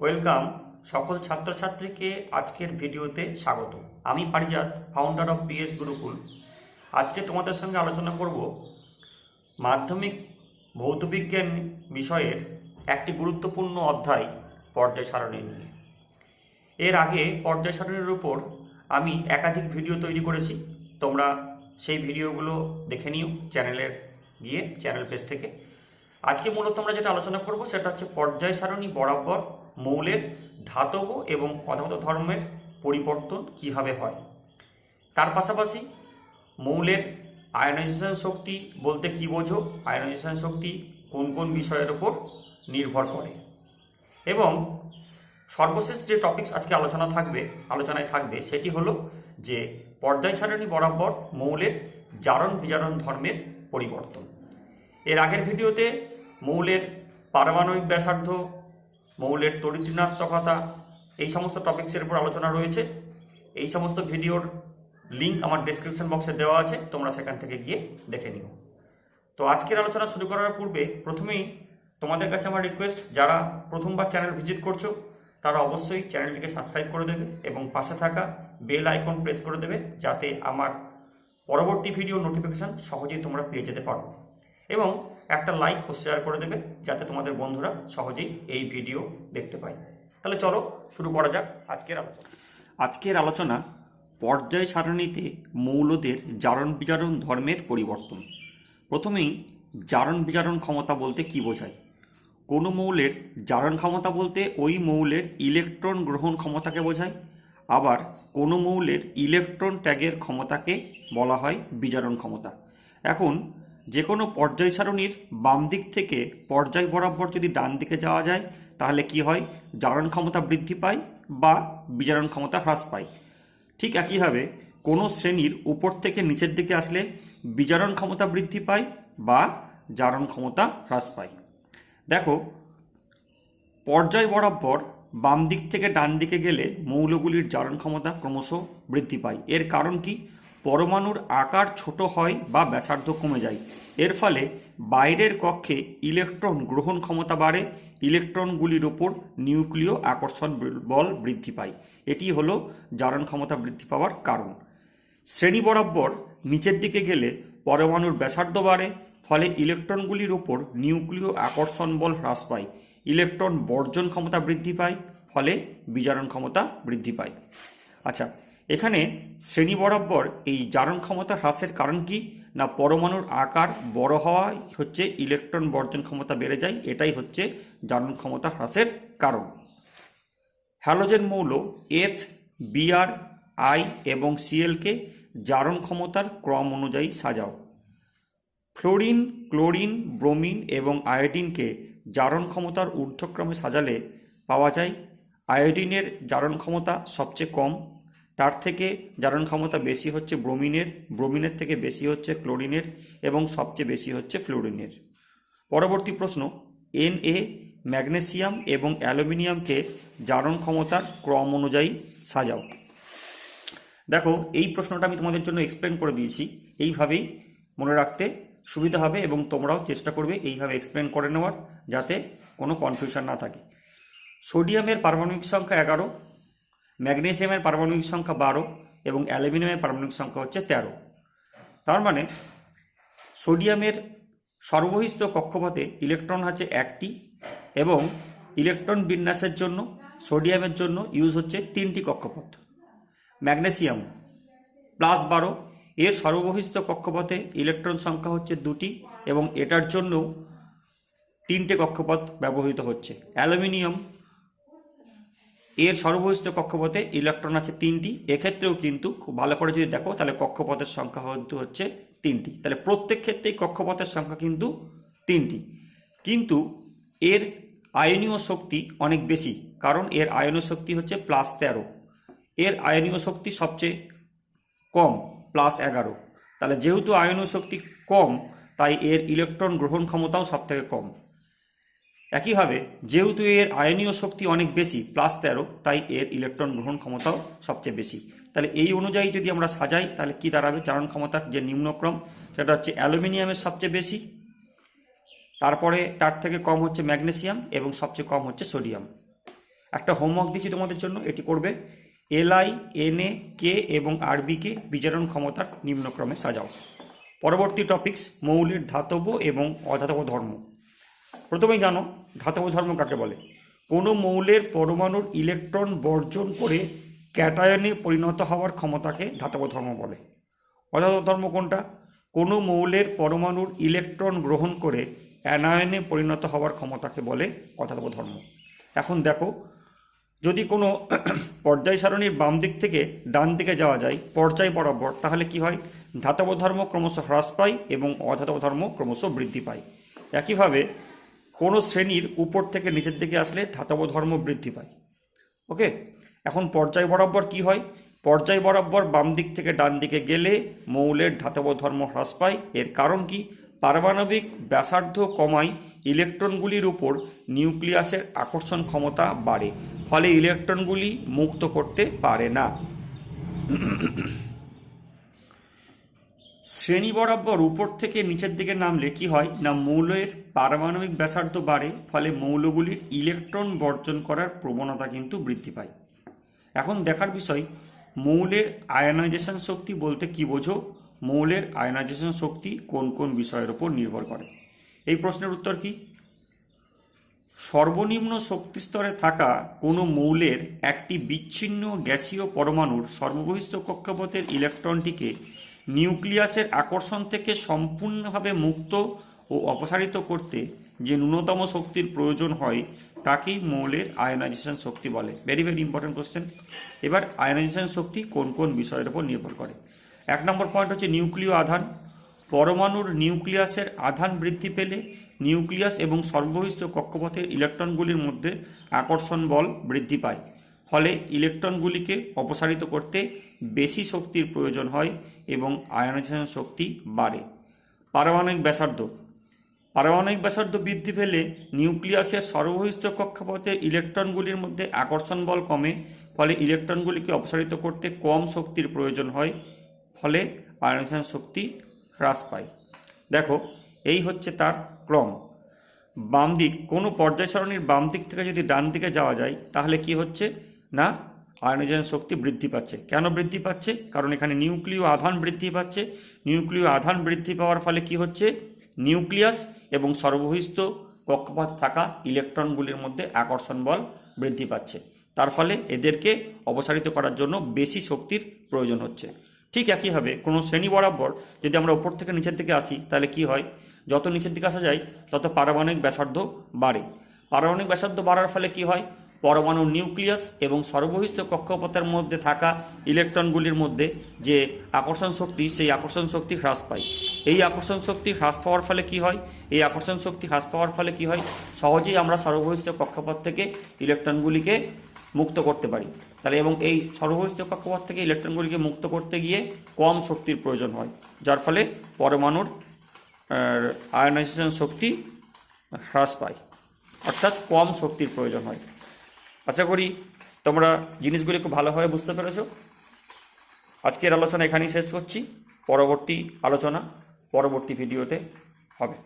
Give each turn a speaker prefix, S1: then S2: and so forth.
S1: Welcome. সকল ছাত্রছাত্রীকে আজকের ভিডিওতে স্বাগত। আমি Parijat founder of PS Gurukul আজকে তোমাদের সঙ্গে আলোচনা করব মাধ্যমিক ভৌতবিজ্ঞান বিষয়ের একটি গুরুত্বপূর্ণ অধ্যায় পর্যায় সারণী নিয়ে। এর আগে পর্যায় সারণীর উপর আমি একাধিক ভিডিও তৈরি করেছি। তোমরা সেই ভিডিওগুলো দেখে নিও চ্যানেলের গিয়ে, চ্যানেল পেজ থেকে। আজকে মূলত আমরা যেটা আলোচনা করব সেটা হচ্ছে পর্যায় সারণী বরাবর মৌলের ধাতব এবং অধাতব ধর্মের পরিবর্তন কীভাবে হয়। তার পাশাপাশি মৌলের আয়নাইজেশন শক্তি বলতে কি বোঝো? আয়নাইজেশন শক্তি কোন কোন বিষয়ের ওপর নির্ভর করে? এবং সর্বশেষ যে টপিকস আজকে আলোচনা থাকবে, আলোচনায় থাকবে, সেটি হলো যে পর্যায় সারণী বরাবর মৌলের জারণ বিজারণ ধর্মের পরিবর্তন। এর আগের ভিডিওতে মৌলের পারমাণবিক ব্যাসার্ধ মৌলের তরিতৃণাত্মকতা এই সমস্ত টপিক্সের উপর আলোচনা রয়েছে। এই সমস্ত ভিডিওর লিঙ্ক আমার ডেসক্রিপশন বক্সে দেওয়া আছে, তোমরা সেখান থেকে গিয়ে দেখে নিও। তো আজকের আলোচনা শুরু করার পূর্বে প্রথমেই তোমাদের কাছে আমার রিকোয়েস্ট যারা প্রথমবার চ্যানেল ভিজিট করছ, তারা অবশ্যই চ্যানেলটিকে সাবস্ক্রাইব করে দেবে এবং পাশে থাকা বেল আইকন প্রেস করে দেবে, যাতে আমার পরবর্তী ভিডিও নোটিফিকেশন সহজেই তোমরা পেয়ে যেতে পারো। এবং একটা লাইক ও শেয়ার করে দেবে, যাতে তোমাদের বন্ধুরা সহজেই এই ভিডিও দেখতে পায়। তাহলে চলো, শুরু করা যাক আজকের আলোচনা। আজকের আলোচনা, পর্যায় সারণীতে মৌলদের জারণ বিজারণ ধর্মের পরিবর্তন। প্রথমেই জারণ বিজারণ ক্ষমতা বলতে কি বোঝায়? কোনো মৌলের জারণ ক্ষমতা বলতে ওই মৌলের ইলেকট্রন গ্রহণ ক্ষমতাকে বোঝায়। আবার কোনো মৌলের ইলেকট্রন ত্যাগের ক্ষমতাকে বলা হয় বিজারণ ক্ষমতা। এখন যে কোনো পর্যায় সারণীর বাম দিক থেকে পর্যায় বরাবর যদি ডান দিকে যাওয়া যায়, তাহলে কি হয়? জারণ ক্ষমতা বৃদ্ধি পায় বা বিজারণ ক্ষমতা হ্রাস পায়। ঠিক একইভাবে কোনো শ্রেণির উপর থেকে নিচের দিকে আসলে বিজারণ ক্ষমতা বৃদ্ধি পায় বা জারণ ক্ষমতা হ্রাস পায়। দেখো, পর্যায় বরাবর বাম দিক থেকে ডান দিকে গেলে মৌলগুলির জারণ ক্ষমতা ক্রমশ বৃদ্ধি পায়। এর কারণ কি? পরমাণুর আকার ছোট হয় বা ব্যাসার্ধ কমে যায়। এর ফলে বাইরের কক্ষে ইলেকট্রন গ্রহণ ক্ষমতা বাড়ে, ইলেকট্রনগুলির ওপর নিউক্লিয় আকর্ষণ বল বৃদ্ধি পায়। এটি হলো জারণ ক্ষমতা বৃদ্ধি পাওয়ার কারণ। শ্রেণি বরাবর নিচের দিকে গেলে পরমাণুর ব্যাসার্ধ বাড়ে, ফলে ইলেকট্রনগুলির ওপর নিউক্লিয় আকর্ষণ বল হ্রাস পায়। ইলেকট্রন বর্জন ক্ষমতা বৃদ্ধি পায়, ফলে বিজারণ ক্ষমতা বৃদ্ধি পায়। আচ্ছা এখানে শ্রেণি বরাবর এই জারণ ক্ষমতা হ্রাসের কারণ কি? না, পরমাণুর আকার বড় হওয়ায় হচ্ছে ইলেকট্রন বর্জন ক্ষমতা বেড়ে যায়, এটাই হচ্ছে জারণ ক্ষমতা হ্রাসের কারণ। হ্যালোজেন মৌল এফ বিআর আই এবং সিএলকে জারণ ক্ষমতার ক্রম অনুযায়ী সাজাও। ফ্লোরিন, ক্লোরিন, ব্রোমিন এবং আয়োডিনকে জারণ ক্ষমতার ঊর্ধ্বক্রমে সাজালে পাওয়া যায়। আয়োডিনের জারণ ক্ষমতা সবচেয়ে কম তার থেকে জারণ ক্ষমতা বেশি হচ্ছে ব্রোমিনের ব্রোমিনের থেকে বেশি হচ্ছে ক্লোরিনের এবং সবচেয়ে বেশি হচ্ছে ফ্লোরিনের। পরবর্তী প্রশ্ন, এন এ ম্যাগনেসিয়াম এবং অ্যালুমিনিয়ামকে জারণ ক্ষমতার ক্রম অনুযায়ী সাজাও। দেখো, এই প্রশ্নটা আমি তোমাদের জন্য এক্সপ্লেন করে দিয়েছি। এইভাবেই মনে রাখতে সুবিধা হবে এবং তোমরাও চেষ্টা করবে এইভাবে এক্সপ্লেন করে নেওয়ার যাতে কোনো কনফিউশন না থাকে। সোডিয়ামের পারমাণবিক সংখ্যা এগারো ম্যাগনেসিয়ামের পারমাণবিক সংখ্যা বারো এবং অ্যালুমিনিয়ামের পারমাণবিক সংখ্যা হচ্ছে তেরো। তার মানে সোডিয়ামের সর্বহিস্ত কক্ষপথে ইলেকট্রন আছে একটি এবং ইলেকট্রন বিন্যাসের জন্য, সোডিয়ামের জন্য ইউজ হচ্ছে তিনটি কক্ষপথ। ম্যাগনেসিয়াম প্লাস বারো, এর সর্ববহিস্থ কক্ষপথে ইলেকট্রন সংখ্যা হচ্ছে দুটি এবং এটার জন্য তিনটে কক্ষপথ ব্যবহৃত হচ্ছে। অ্যালুমিনিয়াম এর সর্ববহিস্থ কক্ষপথে ইলেকট্রন আছে তিনটি। এক্ষেত্রেও কিন্তু খুব ভালো করে যদি দেখো, তাহলে কক্ষপথের সংখ্যা কিন্তু হচ্ছে তিনটি। তাহলে প্রত্যেক ক্ষেত্রেই কক্ষপথের সংখ্যা কিন্তু তিনটি। কিন্তু এর আয়নীয় শক্তি অনেক বেশি, কারণ এর আয়নীয় শক্তি হচ্ছে প্লাস তেরো। এর আয়নীয় শক্তি সবচেয়ে কম প্লাস এগারো। তাহলে যেহেতু আয়নীয় শক্তি কম, তাই এর ইলেকট্রন গ্রহণ ক্ষমতাও সব থেকে কম। একইভাবে, যেহেতু এর আয়নীয় শক্তি অনেক বেশি প্লাস তেরো, তাই এর ইলেকট্রন গ্রহণ ক্ষমতাও সবচেয়ে বেশি। তাহলে এই অনুযায়ী যদি আমরা সাজাই, তাহলে কি দাঁড়াবে? চারণ ক্ষমতার যে নিম্নক্রম, সেটা হচ্ছে অ্যালুমিনিয়ামের সবচেয়ে বেশি। তারপরে তার থেকে কম হচ্ছে ম্যাগনেসিয়াম এবং সবচেয়ে কম হচ্ছে সোডিয়াম। একটা হোমওয়ার্ক দিচ্ছি তোমাদের জন্য, এটি করবে। এলআই এনএ কে এবং আরবিকে বিজারণ ক্ষমতার নিম্নক্রমে সাজাও। পরবর্তী টপিকস মৌলের ধাতব এবং অধাতব ধর্ম। প্রথমেই জানো, ধাতব ধর্ম কাকে বলে? কোনো মৌলের পরমাণুর ইলেকট্রন বর্জন করে ক্যাটায়নে পরিণত হওয়ার ক্ষমতাকে ধাতব ধর্ম বলে। অধাতব ধর্ম কোনটা? কোনো মৌলের পরমাণুর ইলেকট্রন গ্রহণ করে অ্যানায়নে পরিণত হওয়ার ক্ষমতাকে বলে অধাতব ধর্ম। এখন দেখো, যদি কোনো পর্যায় সারণীর বাম দিক থেকে ডান দিকে যাওয়া যায়, পর্যায় বরাবর, তাহলে কি হয়? ধাতব ধর্ম ক্রমশ হ্রাস পায় এবং অধাতব ধর্ম ক্রমশ বৃদ্ধি পায়। একইভাবে কোনো শ্রেণির উপর থেকে নিচের দিকে আসলে ধাতব ধর্ম বৃদ্ধি পায়। ওকে? এখন পর্যায় বরাবর কি হয়? পর্যায় বরাবর বাম দিক থেকে ডান দিকে গেলে মৌলের ধাতব ধর্ম হ্রাস পায়। এর কারণ কি? পারমাণবিক ব্যাসার্ধ কমায় ইলেকট্রনগুলির উপর নিউক্লিয়াসের আকর্ষণ ক্ষমতা বাড়ে, ফলে ইলেকট্রনগুলি মুক্ত করতে পারে না। শ্রেণি বরাবর উপর থেকে নিচের দিকে নামলে কি হয়? না, মৌলের পারমাণবিক ব্যাসার্ধ বাড়ে, ফলে মৌলগুলির ইলেকট্রন বর্জন করার প্রবণতা কিন্তু বৃদ্ধি পায়। এখন দেখার বিষয়, মৌলের আয়নাইজেশন শক্তি বলতে কি বোঝো? মৌলের আয়নাইজেশন শক্তি কোন কোন বিষয়ের উপর নির্ভর করে? এই প্রশ্নের উত্তর কি? সর্বনিম্ন শক্তিস্তরে থাকা কোনো মৌলের একটি বিচ্ছিন্ন গ্যাসীয় পরমাণুর সর্ববহিষ্ঠ কক্ষপথের ইলেকট্রনটিকে নিউক্লিয়াসের আকর্ষণ থেকে সম্পূর্ণভাবে মুক্ত ও অপসারিত করতে যে ন্যূনতম শক্তির প্রয়োজন হয়, তাকেই মৌলের আয়নাইজেশন শক্তি বলে। ভেরি ভেরি ইম্পর্টেন্ট কোশ্চেন এবার আয়নাইজেশন শক্তি কোন কোন বিষয়ের উপর নির্ভর করে? এক নম্বর পয়েন্ট হচ্ছে নিউক্লিয় আধান। পরমাণুর নিউক্লিয়াসের আধান বৃদ্ধি পেলে নিউক্লিয়াস এবং সর্বহিষ্ঠ কক্ষপথের ইলেকট্রনগুলির মধ্যে আকর্ষণ বল বৃদ্ধি পায়। ফলে ইলেকট্রনগুলিকে অপসারিত করতে বেশি শক্তির প্রয়োজন হয় এবং আয়নাইজেশন শক্তি বাড়ে। পারমাণবিক ব্যাসার্ধ। পারমাণবিক ব্যাসার্ধ বৃদ্ধি পেলে নিউক্লিয়াসের সর্বহিষ্ঠ কক্ষপথে ইলেকট্রনগুলির মধ্যে আকর্ষণ বল কমে, ফলে ইলেকট্রনগুলিকে অপসারিত করতে কম শক্তির প্রয়োজন হয়, ফলে আয়নাইজেশন শক্তি হ্রাস পায়। দেখো, এই হচ্ছে তার ক্রম। বাম দিক, কোনো পর্যায় সারণীর বাম দিক থেকে যদি ডান দিকে যাওয়া যায়, তাহলে কি হচ্ছে? না আয়নাইজেশন শক্তি বৃদ্ধি পাচ্ছে। কেন বৃদ্ধি পাচ্ছে? কারণ এখানে নিউক্লিয় আধান বৃদ্ধি পাচ্ছে। নিউক্লিয় আধান বৃদ্ধি পাওয়ার ফলে কি হচ্ছে? নিউক্লিয়াস এবং সর্বহিষ্ঠ কক্ষপথে থাকা ইলেকট্রনগুলির মধ্যে আকর্ষণ বল বৃদ্ধি পাচ্ছে। তার ফলে এদেরকে অপসারিত করার জন্য বেশি শক্তির প্রয়োজন হচ্ছে। ঠিক একইভাবে কোনো শ্রেণি বরাবর যদি আমরা উপর থেকে নিচের দিকে আসি, তাহলে কি হয়? যত নিচের দিকে আসা যায়, তত পারমাণবিক ব্যাসার্ধ বাড়ে। পারমাণবিক ব্যাসার্ধ বাড়ার ফলে কি হয়? পরমাণু নিউক্লিয়াস এবং সর্বহিষ্ঠ কক্ষপথের মধ্যে থাকা ইলেকট্রনগুলির মধ্যে যে আকর্ষণ শক্তি, সেই আকর্ষণ শক্তি হ্রাস পায়। এই আকর্ষণ শক্তি হ্রাস পাওয়ার ফলে কি হয়? এই আকর্ষণ শক্তি হ্রাস পাওয়ার ফলে কি হয়? সহজেই আমরা সর্বহিষ্ঠ কক্ষপথ থেকে ইলেকট্রনগুলিকে মুক্ত করতে পারি। তাহলে এবং এই সর্বহিষ্ঠ কক্ষপথ থেকে ইলেকট্রনগুলিকে মুক্ত করতে গিয়ে কম শক্তির প্রয়োজন হয়, যার ফলে পরমাণুর আয়নাইজেশন শক্তি হ্রাস পায়। অর্থাৎ কম শক্তির প্রয়োজন হয়। আশা করি তোমরা জিনিসগুলি খুব ভালোভাবে বুঝতে পেরেছ। আজকের আলোচনা এখানেই শেষ করছি। পরবর্তী আলোচনা পরবর্তী ভিডিওতে হবে।